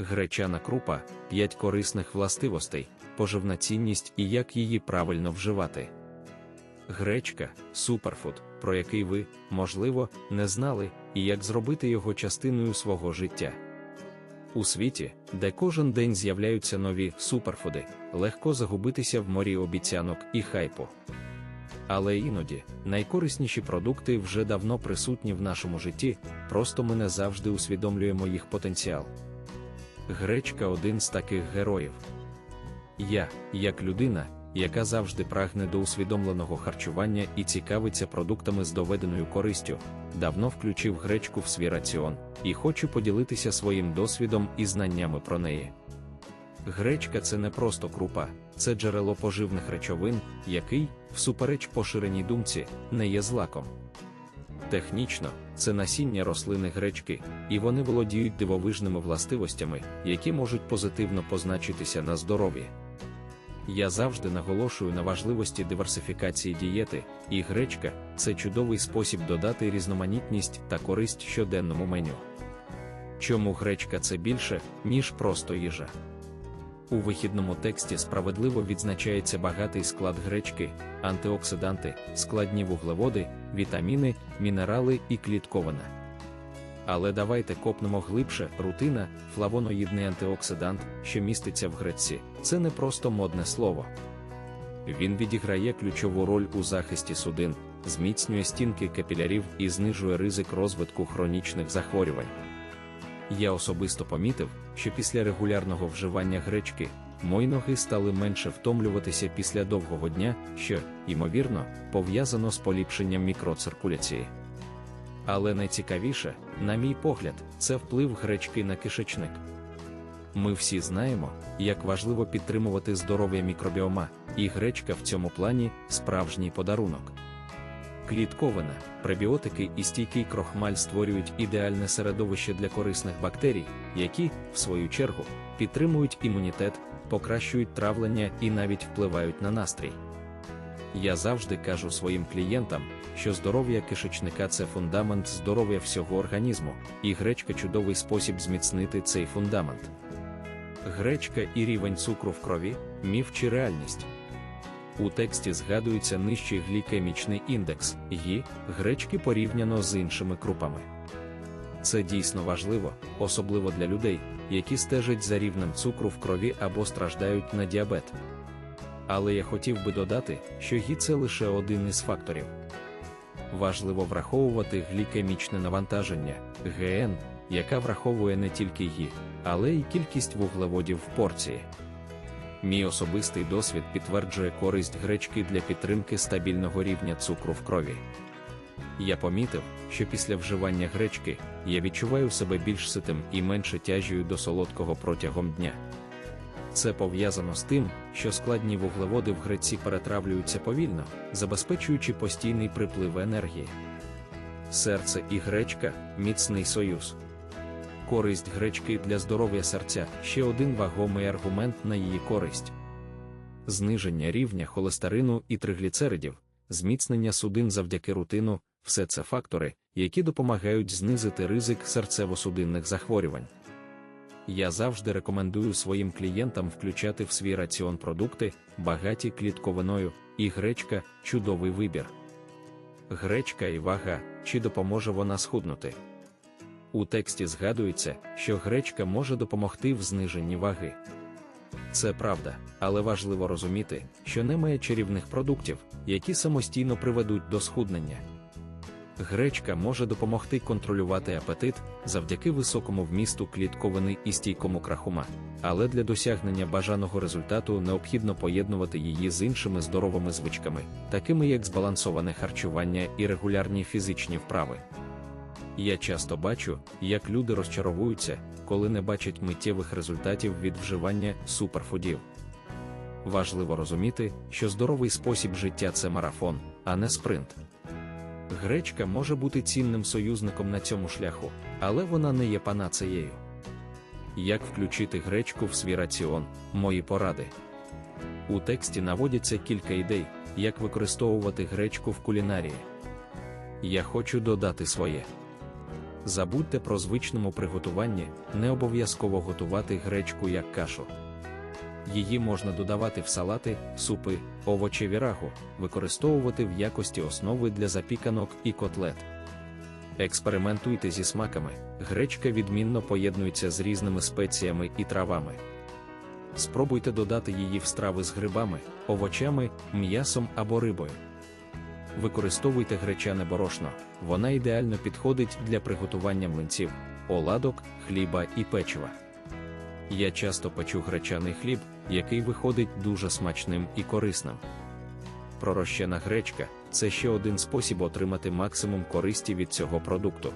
Гречана крупа 5 корисних властивостей, поживна цінність і як її правильно вживати. Гречка суперфуд, про який ви, можливо, не знали, і як зробити його частиною свого життя. У світі, де кожен день з'являються нові суперфуди, легко загубитися в морі обіцянок і хайпу. Але іноді найкорисніші продукти вже давно присутні в нашому житті, просто ми не завжди усвідомлюємо їх потенціал. Гречка один з таких героїв. Я, як людина, яка завжди прагне до усвідомленого харчування і цікавиться продуктами з доведеною користю, давно включив гречку в свій раціон і хочу поділитися своїм досвідом і знаннями про неї. Гречка це не просто крупа, це джерело поживних речовин, який, всупереч поширеній думці, не є злаком. Технічно, це насіння рослини гречки, і вони володіють дивовижними властивостями, які можуть позитивно позначитися на здоров'ї. Я завжди наголошую на важливості диверсифікації дієти, і гречка це чудовий спосіб додати різноманітність та користь щоденному меню. Чому гречка це більше, ніж просто їжа? У вихідному тексті справедливо відзначається багатий склад гречки, антиоксиданти, складні вуглеводи, вітаміни, мінерали і клітковина. Але давайте копнемо глибше, рутина, флавоноїдний антиоксидант, що міститься в гречці, це не просто модне слово. Він відіграє ключову роль у захисті судин, зміцнює стінки капілярів і знижує ризик розвитку хронічних захворювань. Я особисто помітив, що після регулярного вживання гречки мої ноги стали менше втомлюватися після довгого дня, що, ймовірно, пов'язано з поліпшенням мікроциркуляції. Але найцікавіше, на мій погляд, це вплив гречки на кишечник. Ми всі знаємо, як важливо підтримувати здоров'я мікробіома, і гречка в цьому плані справжній подарунок. Клітковина, пребіотики і стійкий крохмаль створюють ідеальне середовище для корисних бактерій, які, в свою чергу, підтримують імунітет, покращують травлення і навіть впливають на настрій. Я завжди кажу своїм клієнтам, що здоров'я кишечника це фундамент здоров'я всього організму, і гречка чудовий спосіб зміцнити цей фундамент. Гречка і рівень цукру в крові міф чи реальність. У тексті згадується нижчий глікемічний індекс гі гречки порівняно з іншими крупами. Це дійсно важливо, особливо для людей, які стежать за рівнем цукру в крові або страждають на діабет. Але я хотів би додати, що гі це лише один із факторів. Важливо враховувати глікемічне навантаження ГН, яка враховує не тільки гі, але й кількість вуглеводів в порції. Мій особистий досвід підтверджує користь гречки для підтримки стабільного рівня цукру в крові. Я помітив, що після вживання гречки я відчуваю себе більш ситим і менше тяжію до солодкого протягом дня. Це пов'язано з тим, що складні вуглеводи в греці перетравлюються повільно, забезпечуючи постійний приплив енергії. Серце і гречка міцний союз. Користь гречки для здоров'я серця ще один вагомий аргумент на її користь. Зниження рівня холестерину і тригліцеридів, зміцнення судин завдяки рутину все це фактори, які допомагають знизити ризик серцево-судинних захворювань. Я завжди рекомендую своїм клієнтам включати в свій раціон продукти, багаті клітковиною, і гречка чудовий вибір. Гречка і вага, чи допоможе вона схуднути. У тексті згадується, що гречка може допомогти в зниженні ваги. Це правда, але важливо розуміти, що немає чарівних продуктів, які самостійно приведуть до схуднення. Гречка може допомогти контролювати апетит завдяки високому вмісту клітковини і стійкому крахума, але для досягнення бажаного результату необхідно поєднувати її з іншими здоровими звичками, такими як збалансоване харчування і регулярні фізичні вправи. Я часто бачу, як люди розчаровуються, коли не бачать миттєвих результатів від вживання суперфудів. Важливо розуміти, що здоровий спосіб життя це марафон, а не спринт. Гречка може бути цінним союзником на цьому шляху, але вона не є панацеєю. Як включити гречку в свій раціон, мої поради. У тексті наводяться кілька ідей, як використовувати гречку в кулінарії. Я хочу додати своє. Забудьте про звичному приготуванні, не обов'язково готувати гречку як кашу. Її можна додавати в салати, супи, овочеві рагу, використовувати в якості основи для запіканок і котлет. Експериментуйте зі смаками, гречка відмінно поєднується з різними спеціями і травами. Спробуйте додати її в страви з грибами, овочами, м'ясом або рибою. Використовуйте гречане борошно, вона ідеально підходить для приготування млинців, оладок, хліба і печива. Я часто печу гречаний хліб, який виходить дуже смачним і корисним. Пророщена гречка це ще один спосіб отримати максимум користі від цього продукту.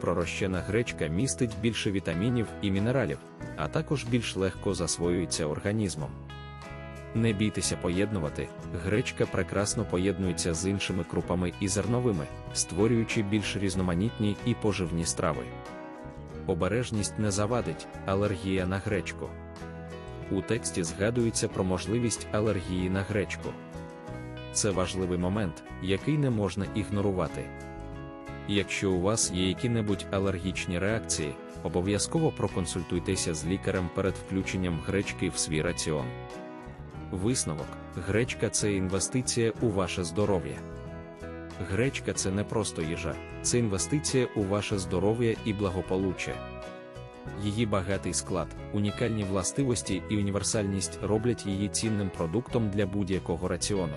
Пророщена гречка містить більше вітамінів і мінералів, а також більш легко засвоюється організмом. Не бійтеся поєднувати, гречка прекрасно поєднується з іншими крупами і зерновими, створюючи більш різноманітні і поживні страви. Обережність не завадить, алергія на гречку. У тексті згадується про можливість алергії на гречку. Це важливий момент, який не можна ігнорувати. Якщо у вас є які-небудь алергічні реакції, обов'язково проконсультуйтеся з лікарем перед включенням гречки в свій раціон. Висновок: гречка це інвестиція у ваше здоров'я. Гречка це не просто їжа, це інвестиція у ваше здоров'я і благополуччя. Її багатий склад, унікальні властивості і універсальність роблять її цінним продуктом для будь-якого раціону.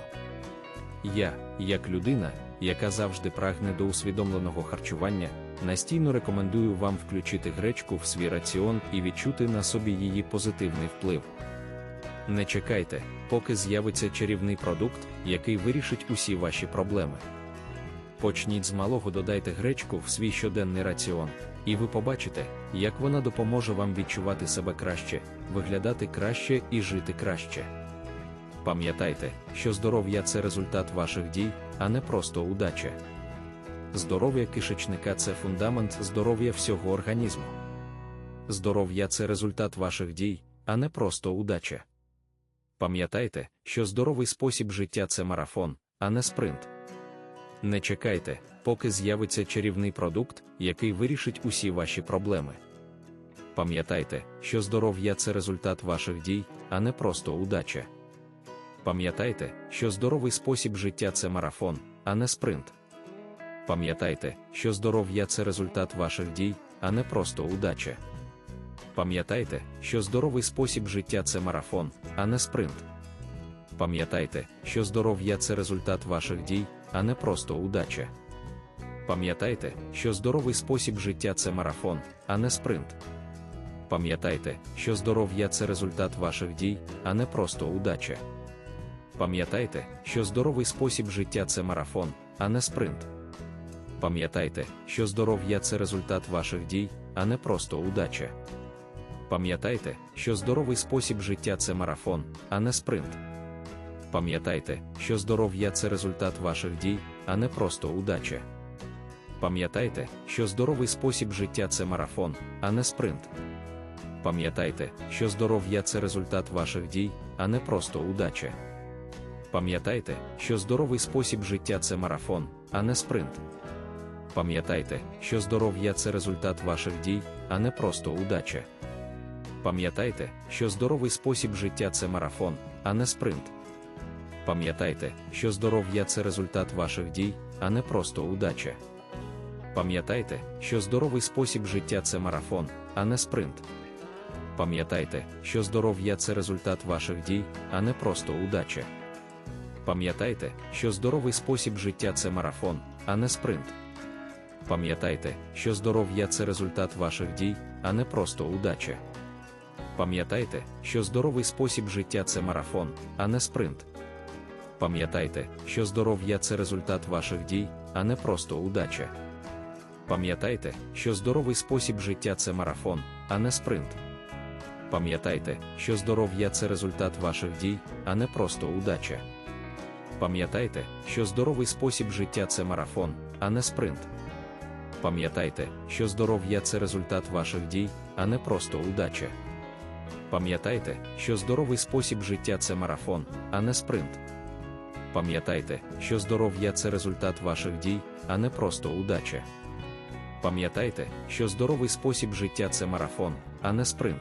Я, як людина, яка завжди прагне до усвідомленого харчування, настійно рекомендую вам включити гречку в свій раціон і відчути на собі її позитивний вплив. Не чекайте, поки з'явиться чарівний продукт, який вирішить усі ваші проблеми. Почніть з малого додайте гречку в свій щоденний раціон, і ви побачите, як вона допоможе вам відчувати себе краще, виглядати краще і жити краще. Пам'ятайте, що здоров'я це результат ваших дій, а не просто удача. Здоров'я кишечника це фундамент здоров'я всього організму. Здоров'я це результат ваших дій, а не просто удача. Пам'ятайте, що здоровий спосіб життя це марафон, а не спринт. Не чекайте, поки з'явиться чарівний продукт, який вирішить усі ваші проблеми. Пам'ятайте, що здоров'я це результат ваших дій, а не просто удача. Пам'ятайте, що здоровий спосіб життя це марафон, а не спринт. Пам'ятайте, що здоров'я це результат ваших дій, а не просто удача. Пам'ятайте, що здоровий спосіб життя це марафон, а не спринт. Пам'ятайте, що здоров'я це результат ваших дій, а не просто удача. Пам'ятайте, що здоровий спосіб життя це марафон, а не спринт. Пам'ятайте, що здоров'я це результат ваших дій, а не просто удача. Пам'ятайте, що здоровий спосіб життя це марафон, а не спринт. Пам'ятайте, що здоров'я це результат ваших дій, а не просто удача. Пам'ятайте, що здоровий спосіб життя це марафон, а не спринт. Пам'ятайте, що здоров'я це результат ваших дій, а не просто удача. Пам'ятайте, що здоровий спосіб життя це марафон, а не спринт. Пам'ятайте, що здоров'я це результат ваших дій, а не просто удача. Пам'ятайте, що здоровий спосіб життя це марафон, а не спринт. Пам'ятайте, що здоров'я це результат ваших дій, а не просто удача. Пам'ятайте, що здоровий спосіб життя це марафон, а не спринт. Пам'ятайте, що здоров'я це результат ваших дій, а не просто удача. Пам'ятайте, що здоровий спосіб життя це марафон, а не спринт. Пам'ятайте, що здоров'я це результат ваших дій, а не просто удача. Пам'ятайте, що здоровий спосіб життя це марафон, а не спринт. Пам'ятайте, що здоров'я це результат ваших дій, а не просто удача. Пам'ятайте, що здоровий спосіб життя це марафон, а не спринт. Пам'ятайте, що здоров'я це результат ваших дій, а не просто удача. Пам'ятайте, що здоровий спосіб життя це марафон, а не спринт. Пам'ятайте, що здоров'я це результат ваших дій, а не просто удача. Пам'ятайте, що здоровий спосіб життя це марафон, а не спринт. Пам'ятайте, що здоров'я це результат ваших дій, а не просто удача. Пам'ятайте, що здоровий спосіб життя це марафон, а не спринт. Пам'ятайте, що здоров'я це результат ваших дій, а не просто удача. Пам'ятайте, що здоровий спосіб життя це марафон, а не спринт.